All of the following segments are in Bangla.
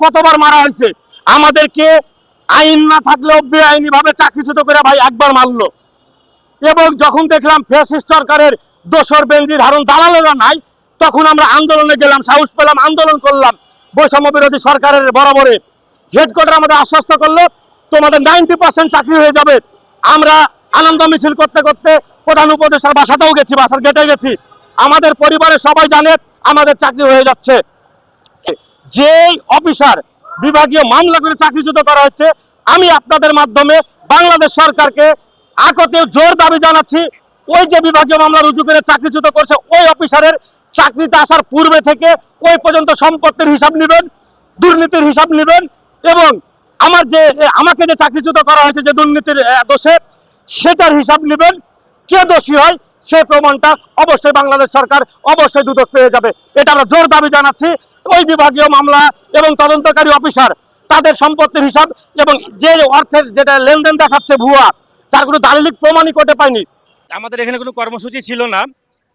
কতবার মারা হয়েছে? আমাদেরকে আইন না থাকলেও বেআইনি ভাবে চাকরিচ্যুত করে ভাই একবার মারলো। এবং যখন দেখলাম ফেসিস্ট সরকারের দোসর বেঞ্জির হারুন দালালেরা নাই, তখন আমরা আন্দোলনে গেলাম, সাহস পেলাম, আন্দোলন করলাম। বৈষম্য বিরোধী সরকারের বরাবরে হেডকোয়ার্টার আমাদের আশ্বস্ত করল, তোমাদের নাইনটি পার্সেন্ট চাকরি হয়ে যাবে। আমরা আনন্দ মিছিল করতে করতে প্রধান উপদেষ্টার বাসাতেও গেছি, বাসার গেটে গেছি। আমাদের পরিবারের সবাই জানে আমাদের চাকরি হয়ে যাচ্ছে। যে অফিসার বিভাগীয় মামলা করে চাকরিচ্যুত করা হচ্ছে আমি আপনাদের মাধ্যমে বাংলাদেশ সরকারকে আকতে জোর দাবি জানাচ্ছি, ওই যে বিভাগীয় মামলা রুজু করে চাকরিচ্যুত করছে, ওই অফিসারের চাকরিতে আসার পূর্বে থেকে ওই পর্যন্ত সম্পত্তির হিসাব নেবেন, দুর্নীতির হিসাব নেবেন এবং আমার যে, আমাকে যে চাকরিচ্যুত করা হয়েছে যে দুর্নীতির দোষে, সেটার হিসাব নেবেন। কে দোষী হয়? সেই প্রমাণটা অবশ্যই বাংলাদেশ সরকার অবশ্যই দুদক পেয়ে যাবে। এটা আমরা জোর দাবি জানাচ্ছি। ওই বিভাগীয় মামলা এবং তদন্তকারী অফিসার, তাদের সম্পত্তির হিসাব এবং যে অর্থের যেটা লেনদেন দেখাচ্ছে ভুয়া তার কোনো দালিলিক প্রমাণই করতে পায়নি। আমাদের এখানে কোনো কর্মসূচি ছিল না।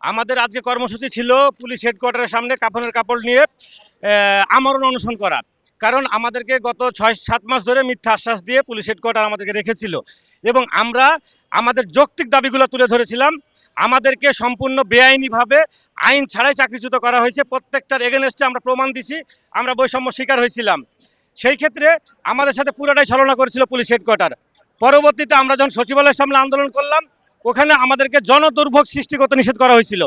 আমাদের আজকে কর্মসূচি ছিল পুলিশ হেডকোয়ার্টারের সামনে কাপড়ের কাপড় নিয়ে আমরণ অনশন করা। কারণ আমাদেরকে গত ছয় সাত মাস ধরে মিথ্যা আশ্বাস দিয়ে পুলিশ হেডকোয়ার্টার আমাদেরকে রেখেছিল। এবং আমরা আমাদের যৌক্তিক দাবিগুলো তুলে ধরেছিলাম। আমাদেরকে সম্পূর্ণ বেআইনিভাবে আইন ছাড়াই চাকরিচ্যুত করা হয়েছে। প্রত্যেকটার এগেনস্টে আমরা প্রমাণ দিছি, আমরা বৈষম্য শিকার হয়েছিলাম। সেই ক্ষেত্রে আমাদের সাথে পুরোটাই ছলনা করেছিল পুলিশ হেডকোয়ার্টার পরবর্তীতে আমরা যখন সচিবালয়ের সামনে আন্দোলন করলাম, ওখানে আমাদেরকে জনদুর্ভোগ সৃষ্টি করতে নিষেধ করা হয়েছিল।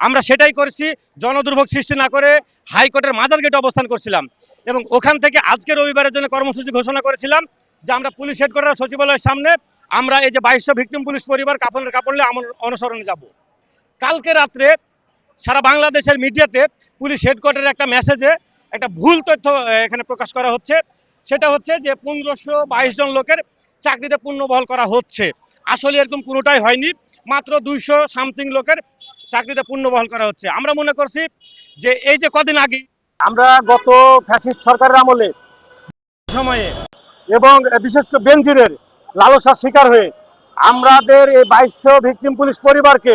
আমরা সেটাই করেছি, জনদুর্ভোগ সৃষ্টি না করে হাইকোর্টের মাজার গেটে অবস্থান করছিলাম। এবং ওখান থেকে আজকে রবিবারের জন্য কর্মসূচি ঘোষণা করেছিলাম যে আমরা পুলিশ হেডকোয়ার্টার সচিবালয়ের সামনে আমরা এই যে বাইশশো ভিকটিম পুলিশ পরিবার কাপড়ের কাপড়লে আমর- অনুসরণে যাব। কালকে রাত্রে সারা বাংলাদেশের মিডিয়াতে পুলিশ হেডকোয়ার্টারের একটা মেসেজে একটা ভুল তথ্য এখানে প্রকাশ করা হচ্ছে। সেটা হচ্ছে যে পনেরোশো বাইশ জন লোকের চাকরিতে পূর্ণবহল করা হচ্ছে। আসলে এরকম কোনোটাই হয়নি। মাত্র দুইশো সামথিং লোকের চাকরিতে পূর্ণবহল করা হচ্ছে। আমরা মনে করছি যে এই যে কদিন আগে আমরা গত ফ্যাসিস্ট সরকারের আমলে সময়ে এবং বিশেষ করে বেনজিরের লালসার শিকার হয়ে আমাদের এই বাইশশো ভিকটিম পুলিশ পরিবারকে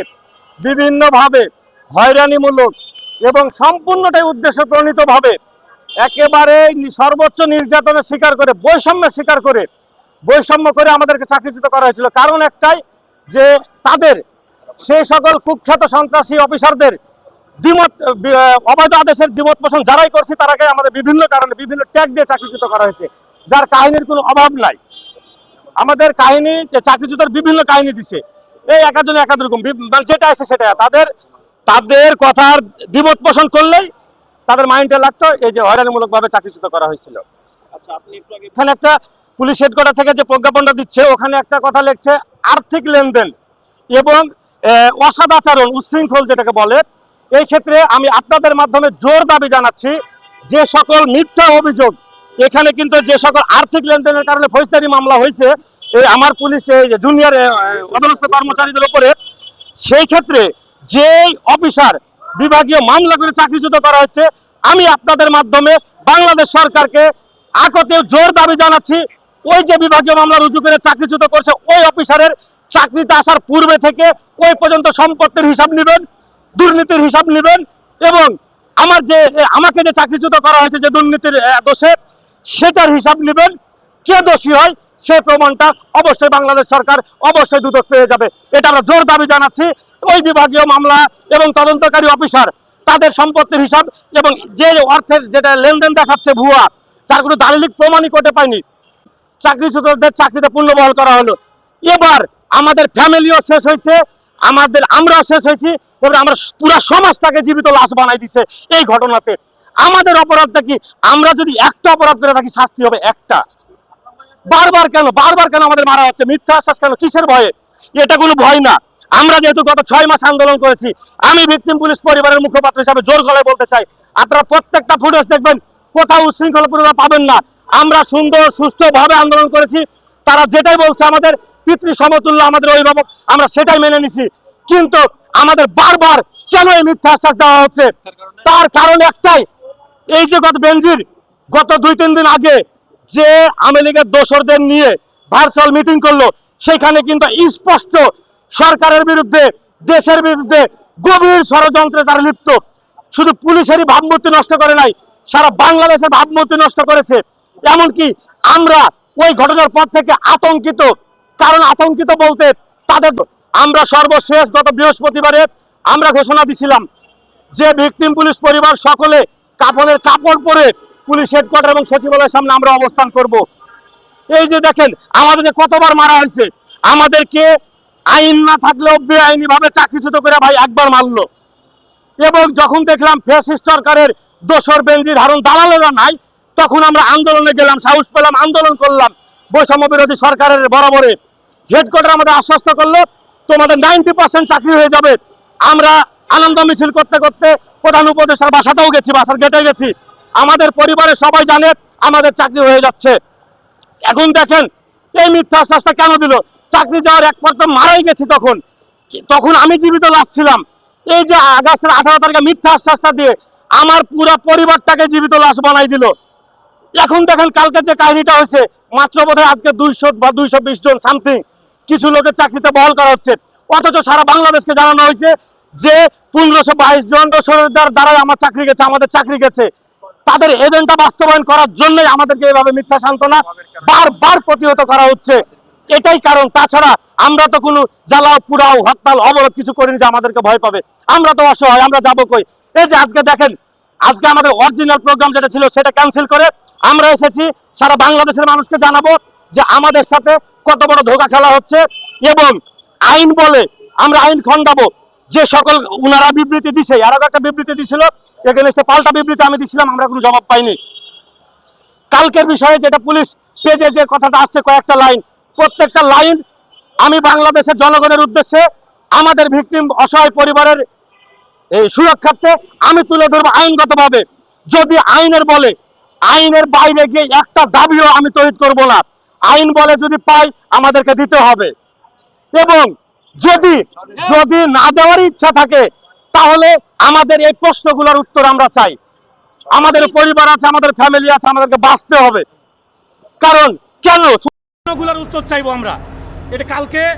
বিভিন্নভাবে হয়রানিমূলক এবং সম্পূর্ণটাই উদ্দেশ্য প্রণীতভাবে একেবারে সর্বোচ্চ নির্যাতনের শিকার করে, বৈষম্যের শিকার করে, বৈষম্য করে আমাদেরকে চাকরিচ্যুত করা হয়েছিল। কারণ একটাই যে তাদের সেই সকল কুখ্যাত সন্ত্রাসী অফিসারদের দ্বিমত, অবৈধ আদেশের দ্বিমত পোষণ যারাই করছে, তারাকে আমাদের বিভিন্ন কারণে বিভিন্ন ট্যাগ দিয়ে চাকরিচ্যুত করা হয়েছে। যার কাহিনীর কোনো অভাব নাই। আমাদের কাহিনী যে চাকরিচ্যুতের বিভিন্ন কাহিনী দিছে। এই এক একজন এক এক রকম মানে যেটা আছে সেটা। তাদের তাদের কথার দ্বিমত পোষণ করলেই তাদের মাইন্ডে লাগতো এই যে হয়রানিমূলক ভাবে চাকরিচ্যুত করা হয়েছিল। এখানে একটা পুলিশ হেডকোয়ার্টার থেকে যে প্রজ্ঞাপনটা দিচ্ছে ওখানে একটা কথা লিখছে আর্থিক লেনদেন এবং অসদাচরণ উচ্ছৃঙ্খল যেটাকে বলে। এই ক্ষেত্রে আমি আপনাদের মাধ্যমে জোর দাবি জানাচ্ছি যে সকল মিথ্যা অভিযোগ এখানে কিন্তু যে সকল আর্থিক লেনদেনের কারণে ফৌজদারি মামলা হয়েছে, এই আমার পুলিশ জুনিয়র অধীনস্থ কর্মচারীদের উপরে, সেই ক্ষেত্রে যে অফিসার বিভাগীয় মামলা করে চাকরিচ্যুত করা হচ্ছে আমি আপনাদের মাধ্যমে বাংলাদেশ সরকারকে আকতে জোর দাবি জানাচ্ছি, ওই যে বিভাগীয় মামলা রুজু করে চাকরিচ্যুত করছে, ওই অফিসারের চাকরিতে আসার পূর্বে থেকে ওই পর্যন্ত সম্পত্তির হিসাব নেবেন, দুর্নীতির হিসাব নেবেন এবং আমার যে, আমাকে যে চাকরিচ্যুত করা হয়েছে যে দুর্নীতির দোষে সেটার হিসাব নেবেন। কে দোষী হয়, সে প্রমাণটা অবশ্যই বাংলাদেশ সরকার অবশ্যই দুদক পেয়ে যাবে। এটা আমরা জোর দাবি জানাচ্ছি। ওই বিভাগীয় মামলা এবং তদন্তকারী অফিসার, তাদের সম্পত্তির হিসাব এবং যে অর্থের যেটা লেনদেন দেখাচ্ছে ভুয়া তার কোনো দালিলিক প্রমাণই করতে পায়নি। চাকরিচ্যুতদের চাকরিতে পূর্ণবহাল করা হলো। এবার আমাদের ফ্যামিলিও শেষ হয়েছে, আমাদের আমরাও শেষ হয়েছি এবার আমরা পুরো সমাজটাকে জীবিত লাশ বানাই দিছে এই ঘটনাতে। আমাদের অপরাধটা কি? আমরা যদি একটা অপরাধ করে থাকি, শাস্তি হবে একটা। বারবার কেন? বারবার কেন আমাদের মারা হচ্ছে মিথ্যা আশ্বাস কেন? কিসের ভয়ে? এটা কোনো ভয় না। আমরা যেহেতু গত ছয় মাস আন্দোলন করেছি, আমি ভিকটিম পুলিশ পরিবারের মুখপাত্র হিসাবে জোর গলায় বলতে চাই, আপনারা প্রত্যেকটা ফুটেজ দেখবেন, কোথাও পরিবার পাবেন না। আমরা সুন্দর, সুষ্ঠুভাবে আন্দোলন করেছি, তারা যেটাই বলছে আমাদের, পিতৃ সমতুল্য আমাদের অভিভাবক, আমরা সেটাই মেনে নিছি। কিন্তু আমাদের বারবার কেন এই মিথ্যা আশ্বাস দেওয়া হচ্ছে? তার কারণ একটাই এই যে গত বেনজির, গত দুই, তিন দিন আগে যে আওয়ামী লীগের দোসরদের নিয়ে ভার্চুয়াল মিটিং করল, সেখানে কিন্তু স্পষ্ট সরকারের বিরুদ্ধে, দেশের বিরুদ্ধে গভীর ষড়যন্ত্রে তারা লিপ্ত। শুধু পুলিশেরই ভাবমূর্তি নষ্ট করে নাই, সারা বাংলাদেশের ভাবমূর্তি নষ্ট করেছে। এমনকি আমরা ওই ঘটনার পর থেকে আতঙ্কিত, কারণ আতঙ্কিত বলতে তাদের আমরা সর্বশেষ গত বৃহস্পতিবারে আমরা ঘোষণা দিছিলাম যে ভিকটিম পুলিশ পরিবার সকলে কাপড়ের কাপড় পরে পুলিশ হেডকোয়ার্টার এবং সচিবালয়ের সামনে আমরা অবস্থান করব। এই যে দেখেন, আমাদেরকে কতবার মারা হয়েছে? আমাদেরকে আইন না থাকলেও বেআইনি ভাবে চাকরিচ্যুত করে ভাই একবার মারলো। এবং যখন দেখলাম ফেসিস্ট সরকারের দোসর বেঞ্জির ধারণ দালালেরা নাই, তখন আমরা আন্দোলনে গেলাম, সাহস পেলাম, আন্দোলন করলাম। বৈষম্য বিরোধী সরকারের বরাবরে। হেডকোয়ার্টার আমাদের আশ্বস্ত করল, তোমাদের নাইনটি পার্সেন্ট চাকরি হয়ে যাবে। আমরা আনন্দ মিছিল করতে করতে প্রধান উপদেষ্টার বাসাতেও গেছি, বাসার গেটে গেছি। আমাদের পরিবারের সবাই জানে আমাদের চাকরি হয়ে যাচ্ছে। এখন দেখেন, এই মিথ্যা আশ্বাসটা কেন দিল? চাকরি যাওয়ার এক পর্যন্ত মারাই গেছি তখন। তখন আমি জীবিত লাশ ছিলাম। এই যে আগস্টের আঠারো তারিখে মিথ্যা আশ্বাসটা দিয়ে আমার পুরো পরিবারটাকে জীবিত লাশ বানাই দিল। এখন দেখেন, কালকে যে কাহিনীটা হয়েছে, মাত্র বোধহয় আজকে দুইশো বা দুইশো বিশ জন সামথিং কিছু লোকের চাকরিতে বহাল করা হচ্ছে। অথচ সারা বাংলাদেশকে জানানো হয়েছে যে পনেরোশো বাইশ জন দ্বারাই আমার চাকরি গেছে, আমাদের চাকরি গেছে। তাদের এজেন্ডা বাস্তবায়ন করার জন্যই আমাদেরকে এভাবে মিথ্যা সান্ত্বনা বারবার প্রতিহত করা হচ্ছে। এটাই কারণ। তাছাড়া আমরা তো কোনো জ্বালাও পুরাও হরতাল, অবরোধ কিছু করিনি যে আমাদেরকে ভয় পাবে। আমরা তো অসহায়, আমরা যাব কই? এই যে আজকে দেখেন, আজকে আমাদের অরিজিনাল প্রোগ্রাম যেটা ছিল সেটা ক্যান্সেল করে আমরা এসেছি, সারা বাংলাদেশের মানুষকে জানাব যে আমাদের সাথে কত বড় ধোকা খেলা হচ্ছে এবং আইন বলে আমরা আইন খণ্ডাবো। যে সকল উনারা বিবৃতি দিছে আর একটা বিবৃতি দিছিল, এখানে এসে পাল্টা বিবৃতি আমি দিছিলাম, আমরা কোনো জবাব পাইনি। কালকের বিষয়ে যেটা পুলিশ পেজে যে কথাটা আসছে, কয়েকটা লাইন। প্রত্যেকটা লাইন আমি বাংলাদেশের জনগণের উদ্দেশ্যে, আমাদের ভিকটিম অসহায় পরিবারের এই সুরক্ষার্থে আমি তুলে ধরবো আইনগতভাবে। যদি আইনের বলে, আইনের বাইরে গিয়ে একটা দাবিও আমি তৈরি করব না। আইন বলে যদি পাই, আমাদেরকে দিতে হবে। এবং যদি যদি না দেওয়ার ইচ্ছা থাকে তাহলে আমাদের এই প্রশ্নগুলোর উত্তর আমরা চাই। আমাদের পরিবার আছে আমাদের ফ্যামিলি আছে আমাদেরকে বাঁচতে হবে। কারণ কেন? প্রশ্নগুলোর উত্তর চাইব আমরা। এটা কালকে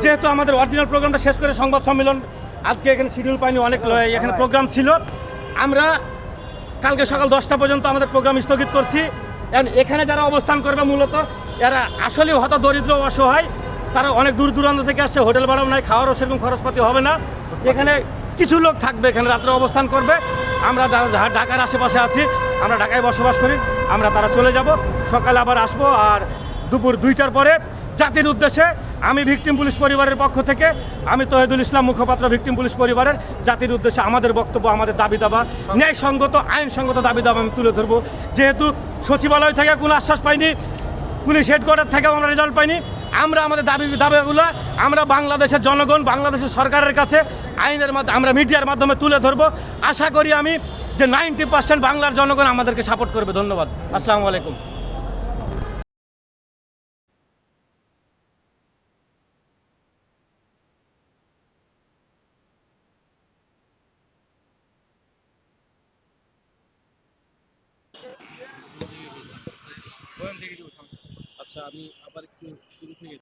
যেহেতু আমাদের অরিজিনাল প্রোগ্রামটা শেষ করে সংবাদ সম্মেলন আজকে এখানে শিডিউল পাইনি অনেক ল- এখানে প্রোগ্রাম ছিল। আমরা কালকে সকাল দশটা পর্যন্ত আমাদের প্রোগ্রাম স্থগিত করছি। এখন এখানে যারা অবস্থান করবে মূলত এরা আসলেও হত দরিদ্র অসহায়। তারা অনেক দূর দূরান্ত থেকে আসছে, হোটেল ভাড়াও নাই, খাওয়ারও সেরকম খরচপাতি হবে না। এখানে কিছু লোক থাকবে, এখানে রাত্রে অবস্থান করবে। আমরা যারা ঢাকার আশেপাশে আছি, আমরা ঢাকায় বসবাস করি, আমরা তারা চলে যাব। সকালে আবার আসব আর দুপুর দুইটার পরে জাতির উদ্দেশ্যে আমি ভিকটিম পুলিশ পরিবারের পক্ষ থেকে, আমি তহেদুল ইসলাম মুখপাত্র ভিকটিম পুলিশ পরিবারের, জাতির উদ্দেশ্যে আমাদের বক্তব্য, আমাদের দাবি দাবা ন্যায়সঙ্গত, আইনসঙ্গত দাবি দাবা আমি তুলে ধরবো। যেহেতু সচিবালয় থেকে কোনো আশ্বাস পাইনি, পুলিশ হেডকোয়ার্টার থেকেও আমরা রেজাল্ট পাইনি আমরা আমাদের দাবি দাবিগুলো আমরা বাংলাদেশের জনগণ, বাংলাদেশের সরকারের কাছে আইনের মাধ্যমে, আমরা মিডিয়ার মাধ্যমে তুলে ধরবো। আশা করি আমি যে নাইনটি পার্সেন্ট বাংলার জনগণ আমাদেরকে সাপোর্ট করবে। ধন্যবাদ। আসসালামু আলাইকুম। আচ্ছা আমি আবার একটু শুরু থেকে